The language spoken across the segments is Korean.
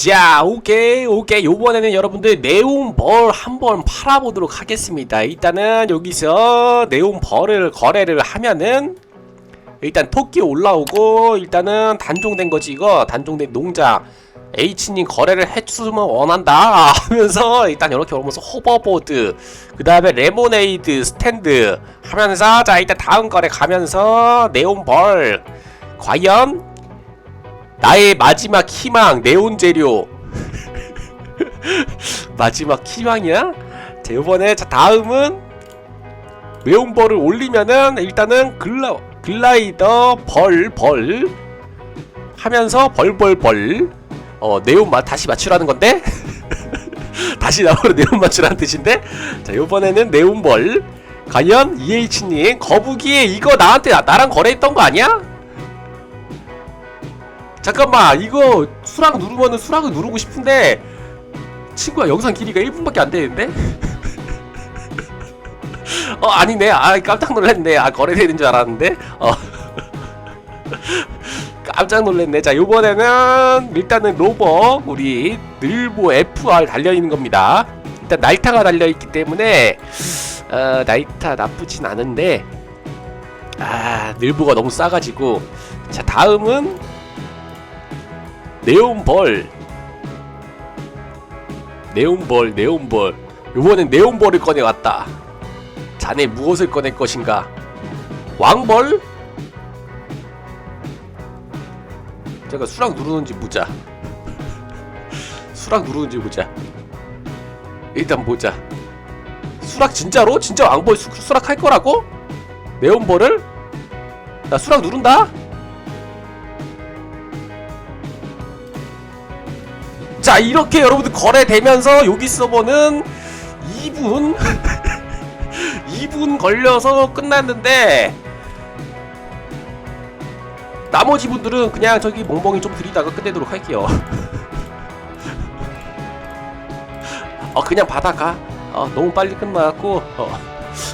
자, 오케이, 오케이. 요번에는 여러분들 네온벌 한번 팔아보도록 하겠습니다. 일단은 여기서 네온벌을 거래를 하면은 일단 토끼 올라오고 일단은 단종된 거지 이거 단종된 농장 H님 거래를 해주면 원한다 하면서 일단 이렇게 오면서 호버보드 그 다음에 레모네이드 스탠드 하면서 자 일단 다음 거래 가면서 네온벌 과연 나의 마지막 희망 네온 재료. 마지막 희망이야? 자 요번에 자 다음은 네온벌을 올리면은 일단은 글라 글라이더 벌 벌 하면서 벌벌벌. 어 네온 마 다시 맞추라는 건데? 다시 나오는 네온 맞추라는 뜻인데? 자 요번에는 네온벌 과연 EH님 거북이 이거 나한테 나, 나랑 거래했던 거 아니야? 잠깐만 이거 수락 누르면은 수락을 누르고 싶은데 친구야 영상 길이가 1분밖에 안 되는데? 어 아니네. 아 깜짝 놀랐네. 아 거래되는 줄 알았는데? 어. 깜짝 놀랐네. 자 요번에는 일단은 로버 우리 늘보 FR 달려있는 겁니다. 일단 날타가 달려있기 때문에 어 날타 나쁘진 않은데 아 늘보가 너무 싸가지고. 자 다음은 네온벌 네온벌 네온벌 요번엔 네온벌을 꺼내왔다 자네 무엇을 꺼낼 것인가 왕벌? 제가 수락 누르는지 보자 수락 누르는지 보자 일단 보자 수락 진짜로? 진짜 왕벌 수, 수락 할 거라고? 네온벌을? 나 수락 누른다? 자 이렇게 여러분들 거래되면서 여기 서버는 2분 2분 걸려서 끝났는데 나머지 분들은 그냥 저기 멍멍이 좀 들이다가 끝내도록 할게요. 어 그냥 받아가? 어 너무 빨리 끝나갖고 어,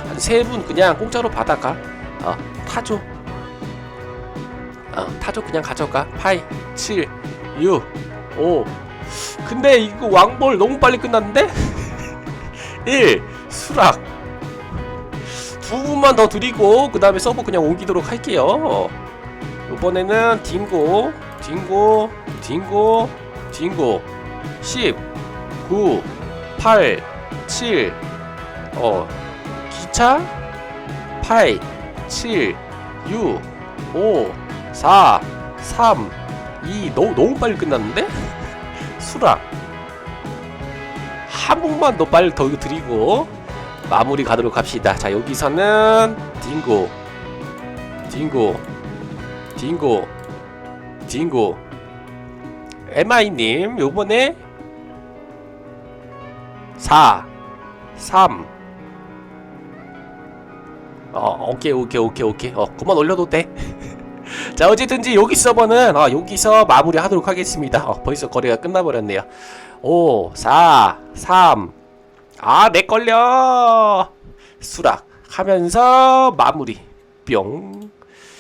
한 세 분 그냥 공짜로 받아가? 어 타조 어 타조 그냥 가져가. 8 7 6 5 근데 이거 왕벌 너무 빨리 끝났는데? 1. 수락 두 분만 더 드리고 그 다음에 서버 그냥 옮기도록 할게요 이번에는 딩고 딩고 딩고 딩고 10 9 8 7 어, 기차 8 7 6 5 4 3 2 너무 너무 빨리 끝났는데? 수락 한 번만 더 빨리 더 드리고 마무리 가도록 합시다. 자 여기서는 딩고 딩고 딩고 딩고 MI님 요번에 4 3 어, 오케이, 오케이, 오케이, 오케이. 어, 그만 올려도 돼. 자, 어쨌든지 여기 서버는 어, 여기서 마무리 하도록 하겠습니다. 어, 벌써 거래가 끝나버렸네요. 5, 4, 3. 아, 내 걸려. 수락 하면서 마무리. 뿅.